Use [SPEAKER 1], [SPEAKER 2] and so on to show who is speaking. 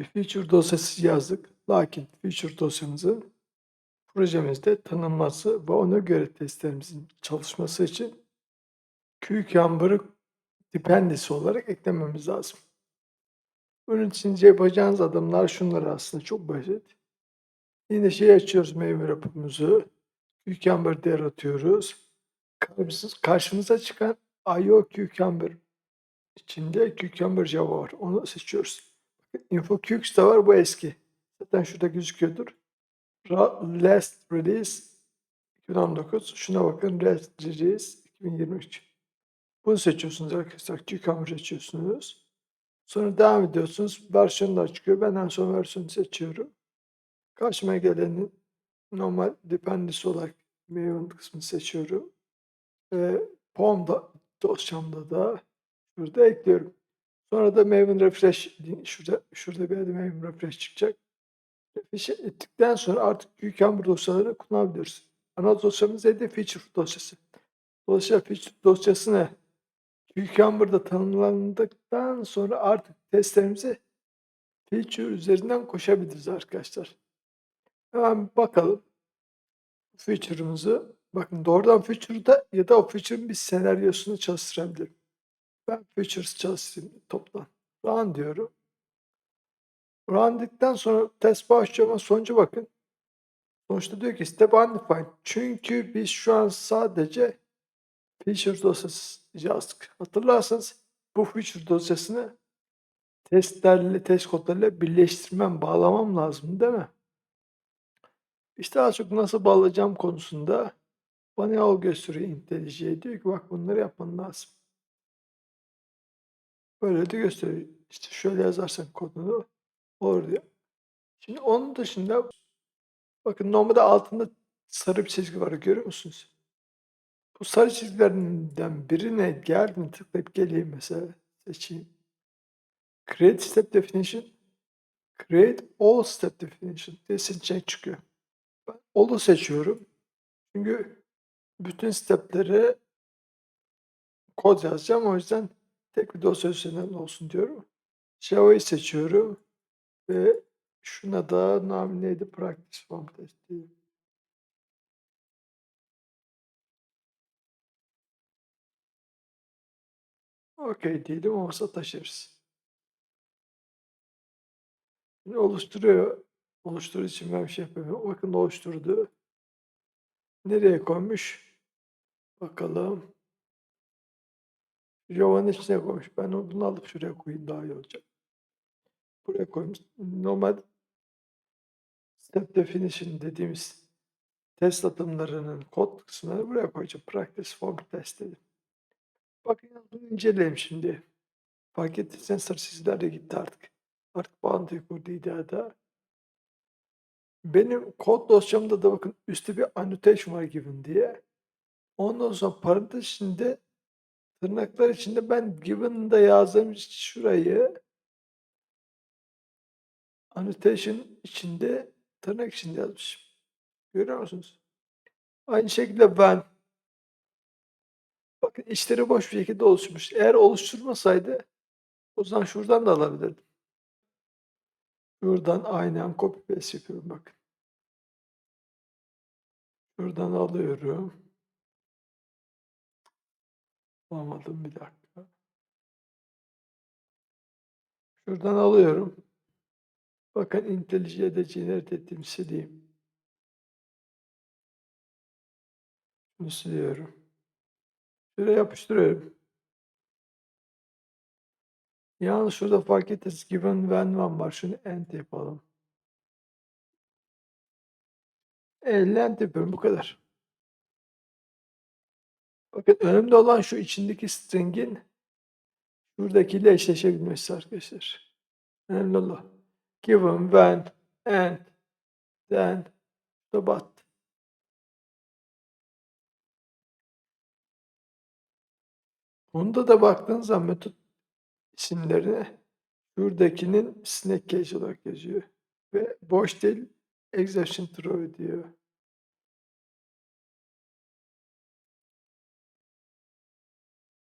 [SPEAKER 1] bir feature dosyası yazdık. Lakin feature dosyamızın projemizde tanınması ve ona göre testlerimizin çalışması için Cucumber'ı dependency olarak eklememiz lazım. Bunun için yapacağınız adımlar şunlar aslında çok basit. Yine şey açıyoruz meyve rapımızı. Cucumber değer atıyoruz. Karşımıza çıkan IO Cucumber içinde Cucumber Java var. Onu seçiyoruz. Info Cux da var. Bu eski. Zaten şurada gözüküyordur. Last Release 2019. Şuna bakın. Last Release 2023. Bunu seçiyorsunuz arkadaşlar. Cucumber seçiyorsunuz. Sonra devam ediyorsunuz. Versiyonlar çıkıyor. Ben en son versiyonu seçiyorum. Karşıma gelenin normal dependency olarak Maven kısmını seçiyorum. Ve Pom'da dosyamda da şurada ekliyorum. Sonra da Maven Refresh şurada şurada bir yerde Maven Refresh çıkacak. Refresh ettikten sonra artık Cucumber dosyalarını kullanabiliyoruz. Ana dosyamız neydi? Feature dosyası. Dolayısıyla feature dosyası ne? Cucumber'da tanımlandıktan sonra artık testlerimizi feature üzerinden koşabiliriz arkadaşlar. Hemen bakalım. Feature'ımızı bakın doğrudan feature'da ya da o feature'ın bir senaryosunu çalıştırabilirim. Ben features çalıştırayım toplam. Run diyorum. Run dedikten sonra test başlıyor ama sonuca bakın. Sonuçta diyor ki step undefined. Çünkü biz şu an sadece feature dosyası yazdık. Hatırlarsanız bu feature dosyasını testlerle, test kodlarıyla birleştirmem, bağlamam lazım değil mi? İşte daha çok nasıl bağlayacağım konusunda bana yol gösteriyor IntelliJ'ye. Diyor ki bak bunları yapman lazım. Böyle de gösteriyor. İşte şöyle yazarsan kodunu olur diyor. Şimdi onun dışında bakın normalde altında sarı bir çizgi var görüyor musunuz? Bu sarı çizgilerden birine geldim tıklayıp geleyim mesela seçeyim. Create Step Definition Create All Step Definition diye seçenek çıkıyor. Ben All'u seçiyorum. Çünkü bütün stepleri kod yazacağım. O yüzden tek bir dosya olsun diyorum. Java'yı seçiyorum. Ve şuna da neydi? Practice form test diyeyim. Okey diyelim olmasa taşırız. Şimdi oluşturuyor. Oluşturduğu için ben bir şey yapamıyorum. Bakın oluşturdu. Nereye koymuş? Bakalım. Java'nın içine koymuş. Ben bunu alıp şuraya koyayım daha iyi olacak. Buraya koymuş. Normal step definition dediğimiz test adımlarının kod kısmını buraya koyacağım. Practice form test dedim. Bakın bunu inceleyelim şimdi. Fark ettiysen sarı çizgiler de gitti artık. Artık bağlantıyı kurdu iddiada. Benim kod dosyamda da bakın üstte bir annotation var given diye. Ondan sonra parantez içinde tırnaklar içinde ben given'da yazdığım şurayı annotation içinde tırnak içinde yazmışım. Görüyor musunuz? Aynı şekilde ben bakın içleri boş bir şekilde oluşmuş. Eğer oluşturmasaydı o zaman şuradan da alabilirdim. Şuradan aynen copy paste yapıyorum bakın. Şuradan alıyorum. Bulamadım bir dakika. Şuradan alıyorum. Bakın IntelliJ'de generate ettiğim sileyim. Bunu siliyorum. Şuraya yapıştırıyorum. Yalnız şurada fark ettiniz given when one var. Şunu end yapalım. End yapıyorum. Bu kadar. Bakın önemli olan şu içindeki string'in şuradakiyle eşleşebilmesi arkadaşlar. Önemli olan. Given, when, and, then, the but. Bunda da baktığınız zaman metot isimlerine şuradakinin snack case olarak yazıyor. Ve boş değil exception throw diyor.